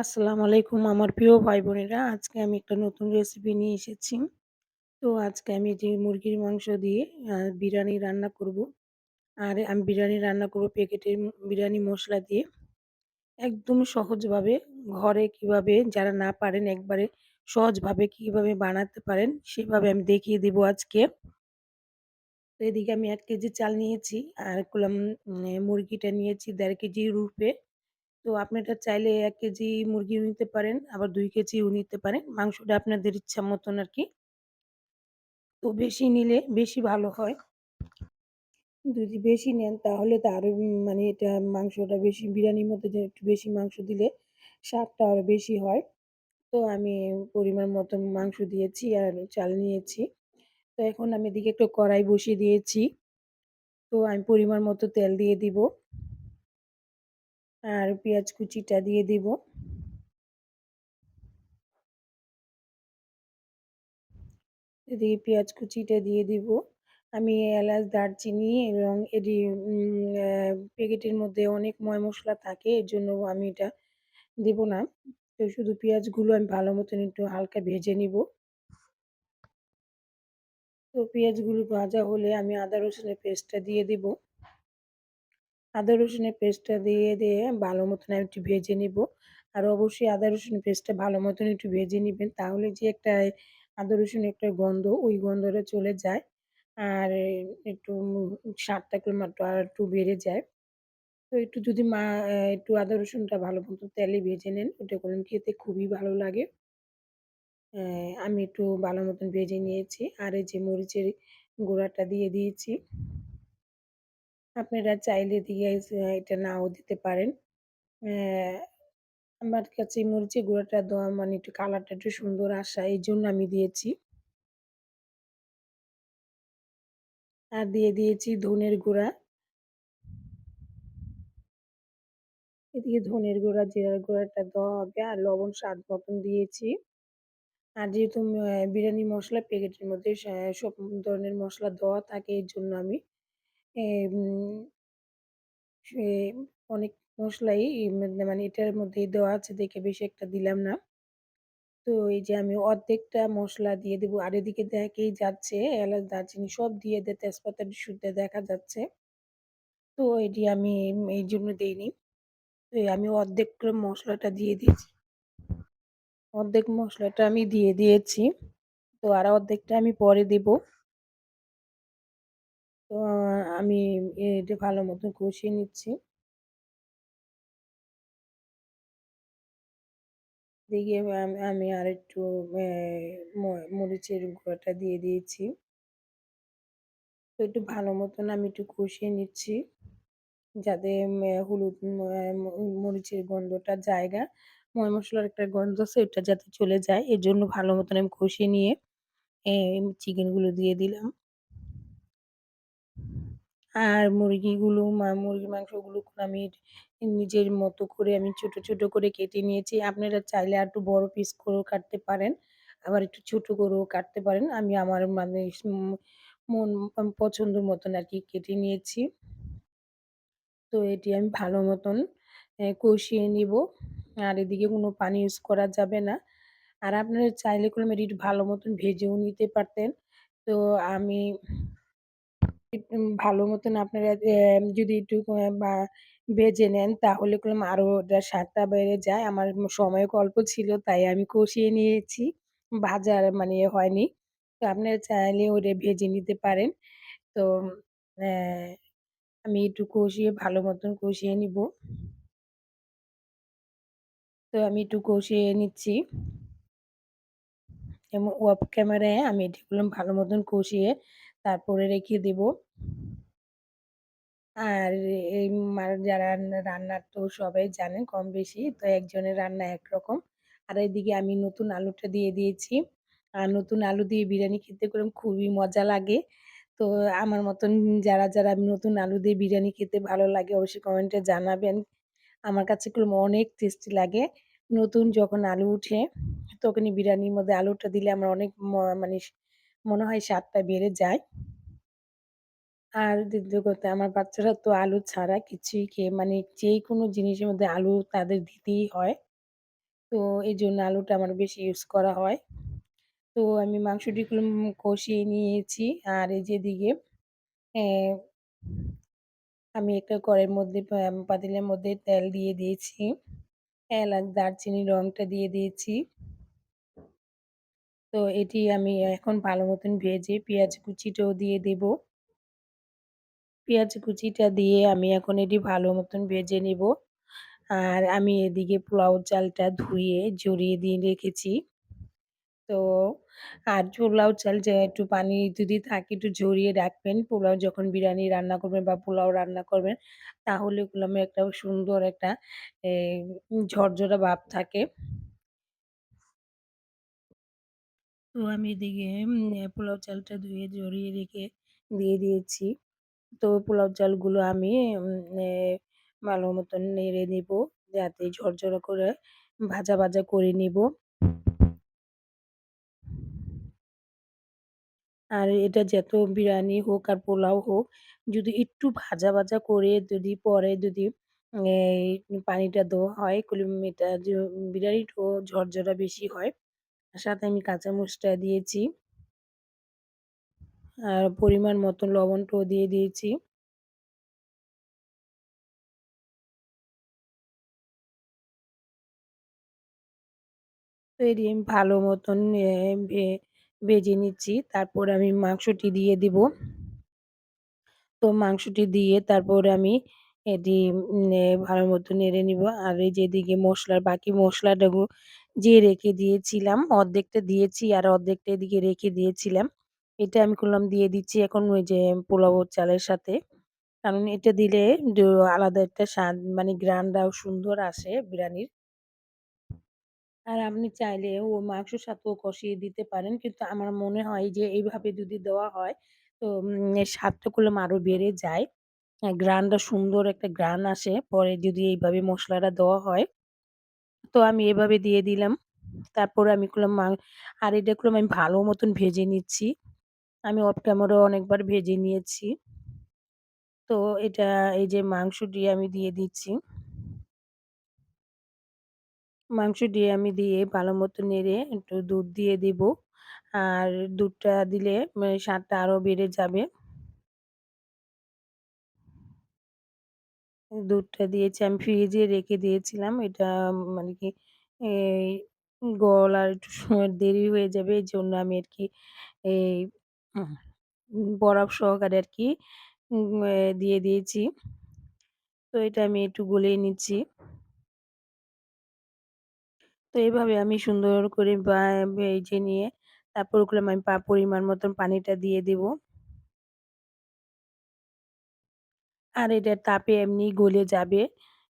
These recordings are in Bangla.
আসসালামু আলাইকুম আমার প্রিয় ভাই বোনেরা আজকে আমি একটা নতুন রেসিপি নিয়ে এসেছি। তো আজকে আমি যে মুরগির মাংস দিয়ে বিরিয়ানি রান্না করব। আর আমি বিরিয়ানি রান্না করব প্যাকেটের বিরিয়ানি মশলা দিয়ে। একদম সহজভাবে ঘরে কীভাবে যারা না পারেন একবারে সহজভাবে কীভাবে বানাতে পারেন সেভাবে আমি দেখিয়ে দিব আজকে। তো এদিকে আমি এক কেজি চাল নিয়েছি। আর মুরগিটা নিয়েছি দেড় কেজি রূপে। তো আপনারা চাইলে ১ কেজি মুরগিও নিতে পারেন, আবার ২ কেজিও নিতে পারেন। মাংসটা আপনাদের ইচ্ছা মতন আরকি। তো বেশি নিলে বেশি ভালো হয়। যদি বেশি নেন তাহলে তো আরও উম মানে এটা মাংসটা বেশি বিরিয়ানির মধ্যে যে একটু বেশি মাংস দিলে স্বাদটা আরও বেশি হয়। তো আমি পরিমাণ মতো মাংস দিয়েছি আর চাল নিয়েছি। তো এখন আমি এদিকে একটু কড়াই বসিয়ে দিয়েছি। তো আমি পরিমাণ মতো তেল দিয়ে দিব। আর পেঁয়াজ কুচিটা দিয়ে দিব। এদিকে পেঁয়াজ কুচিটা দিয়ে দিব। আমি এলাচ, দারচিনি এবং এটি প্যাকেটের মধ্যে অনেক ময় মশলা থাকে এর জন্য আমি এটা দিব না। তো শুধু পেঁয়াজগুলো আমি ভালো মতন একটু হালকা ভেজে নিব। তো পেঁয়াজগুলো ভাজা হলে আমি আদা রসুনের পেস্টটা দিয়ে দিব। আদা রসুনের পেস্টটা দিয়ে, দিয়ে ভালো মতন একটু ভেজে নিব। আর অবশ্যই আদা রসুন পেস্টটা ভালো মতন একটু ভেজে নিবেন। তাহলে যে একটা আদা রসুনের একটা গন্ধ, ওই গন্ধটা চলে যায়। আর একটু স্বাদটা মাত্র আর একটু বেড়ে যায়। তো একটু যদি মা একটু আদা রসুনটা ভালো মতো তেলে ভেজে নেন, ওটা করলে খেতে খুবই ভালো লাগে। আমি একটু ভালো মতন ভেজে নিয়েছি। আর এই যে মরিচের গুঁড়াটা দিয়ে দিয়েছি। আপনারা চাইলে দিয়ে এটা নাও দিতে পারেন। আমার কাছে মরিচের গুঁড়াটা দেওয়া মানে একটু কালারটা একটু সুন্দর আসা এই জন্য আমি দিয়েছি। আর দিয়ে দিয়েছি ধনের গুঁড়া। এদিকে ধনের গুঁড়া, জিরার গুঁড়াটা দেওয়া হবে আর লবণ স্বাদ মতন দিয়েছি। আর যেহেতু বিরিয়ানি মসলা প্যাকেটের মধ্যে সব ধরনের মশলা দেওয়া থাকে এর জন্য আমি অনেক মসলাই মানে মানে এটার মধ্যেই দেওয়া আছে দেখে বেশি একটা দিলাম না। তো এই যে আমি অর্ধেকটা মসলা দিয়ে দেবো। আর এদিকে দেখেই যাচ্ছে এলাচ, দারচিনি সব দিয়ে দে তেজপাতা শুদ্ধ দেখা যাচ্ছে। তো এটি আমি এই জন্য দেইনি। তো আমি অর্ধেক করে মসলাটা দিয়ে দিয়েছি। অর্ধেক মসলাটা আমি দিয়ে দিয়েছি। তো আর অর্ধেকটা আমি পরে দিব। তো আমি এটা ভালো মতো কষিয়ে নিচ্ছি। দিয়ে আমি আর একটু মরিচের গুঁড়োটা দিয়ে দিয়েছি। তো একটু ভালো মতন আমি একটু কষিয়ে নিচ্ছি। যাতে হলুদ মরিচের গন্ধটা জায়গা, ময় মশলার একটা গন্ধ আছে ওটা যাতে চলে যায়। এজন্য ভালো মতন আমি কষিয়ে নিয়ে চিকেনগুলো দিয়ে দিলাম। আর মুরগিগুলো মা মুরগির মাংসগুলো আমি নিজের মতো করে আমি ছোট, ছোট করে কেটে নিয়েছি। আপনারা চাইলে আর একটু বড় পিস করেও কাটতে পারেন। আবার একটু ছোট করেও কাটতে পারেন। আমি আমার মানে মন পছন্দ মতন আর কি কেটে নিয়েছি। তো এটি আমি ভালো মতন কষিয়ে নিব। আর এদিকে কোনো পানি ইউজ করা যাবে না। আর আপনারা চাইলে কোনো একটু ভালো মতন ভেজেও নিতে পারতেন। তো আমি ভালো মতন আপনারা যদি একটু ভেজে নেন তাহলে করলাম আরও স্বাদটা বেড়ে যায়। আমার সময় অল্প ছিল তাই আমি কষিয়ে নিয়েছি। ভাজার মানে হয়নি। তো আপনারা চাইলে ওটা ভেজে নিতে পারেন। তো আমি একটু কষিয়ে ভালো মতন কষিয়ে নিব। তো আমি একটু কষিয়ে নিচ্ছি এবং অফ ক্যামেরায় আমি এটি করলাম ভালো মতন কষিয়ে তারপরে রেখে দেব। আর এই যারা রান্নার তো সবাই জানেন কম বেশি। তো একজনের রান্না একরকম। আর এদিকে আমি নতুন আলুটা দিয়ে দিয়েছি। আর নতুন আলু দিয়ে বিরিয়ানি খেতে করলাম খুবই মজা লাগে। তো আমার মতন যারা, যারা নতুন আলু দিয়ে বিরিয়ানি খেতে ভালো লাগে অবশ্যই কমেন্টে জানাবেন। আমার কাছে অনেক টেস্টি লাগে। নতুন যখন আলু উঠে, তখনই বিরিয়ানির মধ্যে আলুটা দিলে আমার অনেক মানে মনে হয় স্বাদটা বেড়ে যায়। আর দ্বিতীয় আমার বাচ্চারা তো আলু ছাড়া কিছুই খেয়ে মানে যে কোনো জিনিসের মধ্যে আলু তাদের দিতেই হয়। তো এই জন্য আলুটা আমার বেশি ইউজ করা হয়। তো আমি মাংসটি কষিয়ে নিয়েছি। আর এই যেদিকে আমি একটা কড়াইয়ের মধ্যে, পাতিলের মধ্যে তেল দিয়ে দিয়েছি। এলাচ, দারচিনি, রংটা দিয়ে দিয়েছি। তো এটি আমি এখন ভালো মতন ভেজে পেঁয়াজ কুচিটাও দিয়ে দেব। পেঁয়াজ কুচিটা দিয়ে আমি এখন এটি ভালো মতন ভেজে নেব। আর আমি এদিকে পোলাও চালটা ধুয়ে জড়িয়ে দিয়ে রেখেছি। তো আর পোলাও চাল যে একটু পানি যদি থাকে একটু ঝরিয়ে রাখবেন। পোলাও যখন বিরিয়ানি রান্না করবেন বা পোলাও রান্না করবেন তাহলে ওগুলো একটা সুন্দর একটা এ ঝরঝরা ভাব থাকে। তো আমি এদিকে পোলাও চালটা ধুয়ে ঝরিয়ে রেখে দিয়ে দিয়েছি। তো পোলাও চালগুলো আমি ভালো মতন নেড়ে নিবো যাতে ঝরঝরা করে ভাজা, ভাজা করে নিব। আর এটা যত বিরিয়ানি হোক আর পোলাও হোক যদি একটু ভাজা, ভাজা করে যদি পরে যদি এই পানিটা দেওয়া হয় কুলিম এটা যে বিরিয়ানিটাও ঝরঝরা বেশি হয়। সাথে আমি কাঁচামরিচটা দিয়েছি। আর পরিমাণ মতো লবণটাও দিয়ে দিয়েছি। তো এটি ভালো মতন ভেজে নিচ্ছি। তারপর আমি মাংসটি দিয়ে দিব। তো মাংসটি দিয়ে তারপর আমি এটি ভালো মতো নেড়ে নিব। আর এই যেদিকে মশলার, বাকি মসলাটাও যে রেখে দিয়েছিলাম, অর্ধেকটা দিয়েছি আর অর্ধেকটা এদিকে রেখে দিয়েছিলাম। এটা আমি করলাম দিয়ে দিচ্ছি এখন ওই যে পোলাও চালের সাথে। কারণ এটা দিলে আলাদা একটা স্বাদ মানে ঘ্রাণটাও সুন্দর আসে বিরিয়ানির। আর আপনি চাইলে ও মাংসর সাথেও কষিয়ে দিতে পারেন। কিন্তু আমার মনে হয় যে, এইভাবে যদি দেওয়া হয়, তো উম স্বাদটা করলাম আরও বেড়ে যায়। আ ঘ্রাণটা সুন্দর একটা গ্রান আসে পরে যদি এইভাবে মশলাটা দেওয়া হয়। তো আমি এভাবে দিয়ে দিলাম। তারপরে আমি করলাম মা, আর এটা করলাম আমি ভালো মতন ভেজে নিচ্ছি। আমি অফ ক্যামেরাও অনেকবার ভেজে নিয়েছি। তো এটা এই যে মাংসটি আমি দিয়ে দিচ্ছি। মাংস দিয়ে আমি দিয়ে ভালো মতো নেড়ে একটু দুধ দিয়ে দিব। আর দুধটা দিলে স্বাদটা আরও বেড়ে যাবে। দুধটা দিয়েছি, আমি ফ্রিজে রেখে দিয়েছিলাম। এটা মানে কি গলার একটু দেরি হয়ে যাবে। এই জন্য আমি আর কি এই বরফ সহকারে আর কি দিয়ে দিয়েছি। তো এটা আমি একটু গলিয়ে নিচ্ছি। তো এইভাবে আমি সুন্দর করে ভেজে নিয়ে তারপর ওগুলো আমি পা পরিমাণ মতন পানিটা দিয়ে দিব। আর এটা তাপে এমনি গলে যাবে।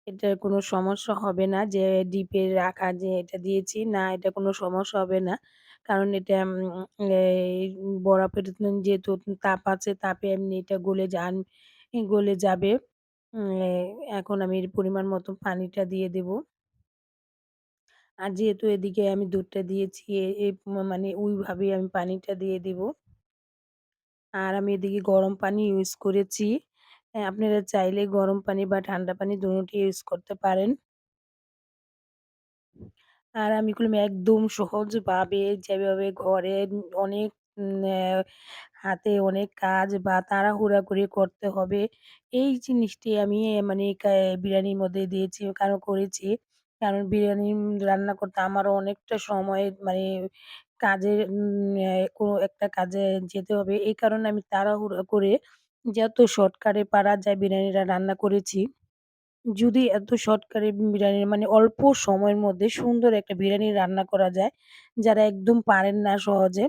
এটার কোনো সমস্যা হবে না যে ডিপে রাখা যে এটা দিয়েছি। না এটা কোনো সমস্যা হবে না। কারণ এটা বরফের যেহেতু তাপ আছে তাপে এমনি এটা গলে যান, গলে যাবে। এখন আমি পরিমাণ মতো পানিটা দিয়ে দেব। আর যেহেতু এদিকে আমি দুধটা দিয়েছি, এ এ মানে ওইভাবেই আমি পানিটা দিয়ে দিব। আর আমি এদিকে গরম পানি ইউজ করেছি। আপনারা চাইলে গরম পানি বা ঠান্ডা পানি দোনোটি ইউজ করতে পারেন। আর আমি করলাম একদম সহজভাবে যেভাবে ঘরে অনেক হাতে অনেক কাজ বা তাড়াহুড়া করে করতে হবে। এই জিনিসটি আমি মানে বিরিয়ানির মধ্যে দিয়েছি, কারণ করেছি। কারণ বিরিয়ানি রান্না করতে আমারও অনেকটা সময় মানে কাজের কোনো একটা কাজে যেতে হবে। এই কারণে আমি তাড়াহুড়া করে যত শর্টকাটে পারা যায় বিরিয়ানিটা রান্না করেছি। যদি এত শর্টকাটে বিরিয়ানি মানে অল্প সময়ের মধ্যে সুন্দর একটা বিরিয়ানি রান্না করা যায়, যারা একদম পারেন না সহজে,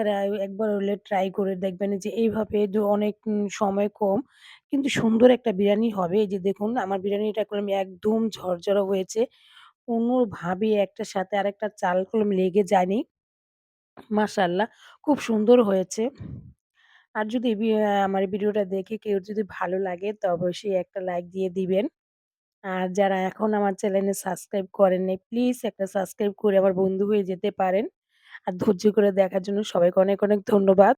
এরা একবার হলে ট্রাই করে দেখবেন যে এইভাবে অনেক সময় কম কিন্তু সুন্দর একটা বিরিয়ানি হবে। এই যে দেখুন আমার বিরিয়ানিটা করলাম একদম ঝরঝরা হয়েছে। কোনোভাবে একটার সাথে আরেকটা চাল কলম লেগে যায়নি। মাশাআল্লাহ খুব সুন্দর হয়েছে। আর যদি আমার ভিডিওটা দেখে কেউ যদি ভালো লাগে তো অবশ্যই একটা লাইক দিয়ে দিবেন। আর যারা এখন আমার চ্যানেলে সাবস্ক্রাইব করেন নাই, প্লিজ একটা সাবস্ক্রাইব করে আমার বন্ধু হয়ে যেতে পারেন। আর ধৈর্য করে দেখার জন্য সবাইকে অনেক, অনেক ধন্যবাদ।